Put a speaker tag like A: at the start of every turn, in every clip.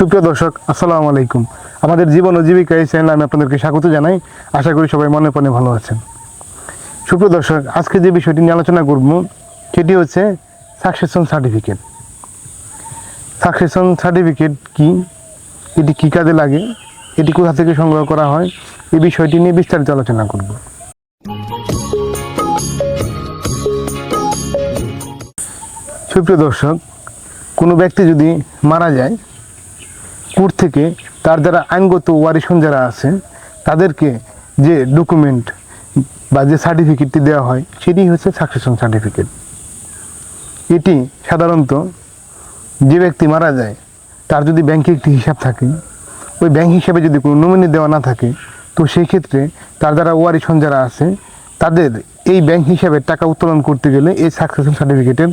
A: সুপ্রিয় দর্শক, আসসালামু আলাইকুম। আমাদের জীবন ও জীবিকা এই চ্যানেলে আমি আপনাদেরকে স্বাগত জানাই। আশা করি সবাই মনে প্রাণে ভালো আছেন। সুপ্রিয় দর্শক, আজকে যে বিষয়টি নিয়ে আলোচনা করব, সেটি হচ্ছে সাকসেশন সার্টিফিকেট সাকসেশন সার্টিফিকেট কি? এটি কী কাজে লাগে? এটি কোথা থেকে সংগ্রহ করা হয়? এই বিষয়টি নিয়ে বিস্তারিত আলোচনা করব। সুপ্রিয় দর্শক, কোনো ব্যক্তি যদি মারা যায় কোর্ট থেকে তার যারা আইনগত ওয়ারিশন যারা আছে তাদেরকে যে ডকুমেন্ট বা যে সার্টিফিকেটটি দেওয়া হয়, সেটি হচ্ছে সাকসেশন সার্টিফিকেট এটি সাধারণত যে ব্যক্তি মারা যায়, তার যদি ব্যাংকে একটি হিসাব থাকে, ওই ব্যাংক হিসাবে যদি কোনো নমিনি দেওয়া না থাকে, তো সেই ক্ষেত্রে তার যারা ওয়ারিশন যারা আছে, তাদের এই ব্যাংক হিসাবে টাকা উত্তোলন করতে গেলে এই সাকসেশন সার্টিফিকেটের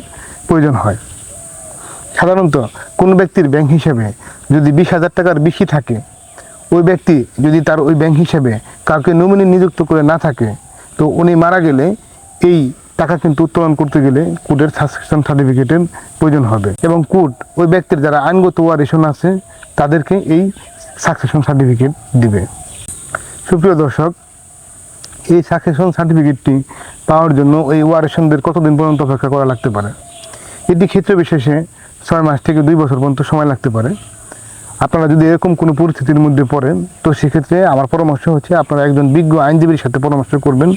A: প্রয়োজন হয়। সাধারণত কোনো ব্যক্তির ব্যাংক হিসেবে যদি বিশ হাজার টাকার বেশি থাকে, ওই ব্যক্তি যদি তার ওই ব্যাংক হিসেবে কাউকে নমিনি নিযুক্ত করে না থাকে, তো উনি মারা গেলে এই টাকা কিন্তু উত্তোলন করতে গেলে কোর্টের সাকসেশন সার্টিফিকেটের প্রয়োজন হবে এবং কোর্ট ওই ব্যক্তির যারা আইনগত ওয়ারিশন আছে, তাদেরকে এই সাকসেশন সার্টিফিকেট দিবে। সুপ্রিয় দর্শক, এই সাকসেশন সার্টিফিকেটটি পাওয়ার জন্য ওই ওয়ারিশনদের কতদিন পর্যন্ত অপেক্ষা করা লাগতে পারে? এটি ক্ষেত্র বিশেষে ছয় মাস থেকে দুই বছর পর্যন্ত সময় লাগতে পারে। আপনারা যদি এরকম কোনো পরিস্থিতির মধ্যে পড়েন, তো সেক্ষেত্রে আমার পরামর্শ হচ্ছে আপনারা একজন বিজ্ঞ আইনজীবীর সাথে পরামর্শ করবেন।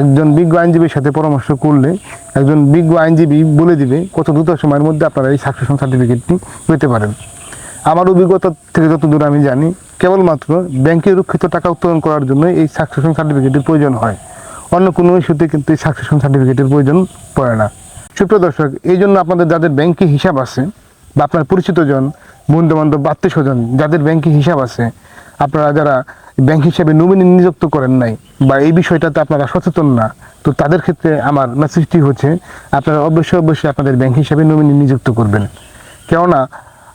A: একজন বিজ্ঞ আইনজীবীর সাথে পরামর্শ করলে একজন বিজ্ঞ আইনজীবী বলে দিবে কত দ্রুত সময়ের মধ্যে আপনারা এই সাকসেশন সার্টিফিকেটটি পেতে পারেন। আমার অভিজ্ঞতা থেকে যতদূর আমি জানি, কেবলমাত্র ব্যাংকে রক্ষিত টাকা উত্তোলন করার জন্য এই সাকসেশন সার্টিফিকেটের প্রয়োজন হয়। অন্য কোনো ইস্যুতে কিন্তু এই সাকসেশন সার্টিফিকেটের প্রয়োজন পড়ে না। সুপ্রিয় দর্শক, এই জন্য আপনাদের যাদের ব্যাংকে হিসাব আছে বা আপনার পরিচিত জন বন্ধু বান্ধব আত্মীয় স্বজন যাদের ব্যাংকে হিসাব আছে, আপনারা যারা ব্যাংক হিসাবে নমিনি নিযুক্ত করেন নাই বা এই বিষয়টাতে আপনারা সচেতন না, তো তাদের ক্ষেত্রে আমার মেসেজটি হচ্ছে, আপনারা অবশ্যই অবশ্যই আপনাদের ব্যাংক হিসাবে নমিনি নিযুক্ত করবেন। কেননা,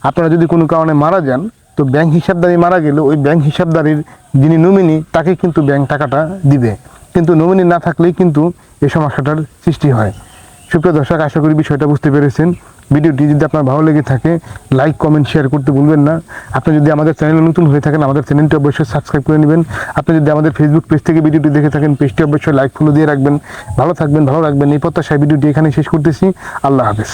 A: আপনারা যদি কোনো কারণে মারা যান, তো ব্যাংক হিসাবদারি মারা গেলে ওই ব্যাংক হিসাবদারির যিনি নমিনি তাকে কিন্তু ব্যাংক টাকাটা দিবে। কিন্তু নমিনি না থাকলেই কিন্তু এই সমস্যাটার সৃষ্টি হয়। সুপ্রিয় দর্শক, আশা করি বিষয়টা বুঝতে পেরেছেন। ভিডিওটি যদি আপনার ভালো লেগে থাকে লাইক কমেন্ট শেয়ার করতে ভুলবেন না। আপনি যদি আমাদের চ্যানেলে নতুন হয়ে থাকেন, আমাদের চ্যানেলটি অবশ্যই সাবস্ক্রাইব করে নেবেন। আপনি যদি আমাদের ফেসবুক পেজ থেকে ভিডিওটি দেখে থাকেন পেজটি অবশ্যই লাইক ফলো দিয়ে রাখবেন। ভালো থাকবেন, ভালো রাখবেন। এই প্রত্যাশায় ভিডিওটি এখানে শেষ করতেছি। আল্লাহ হাফেজ।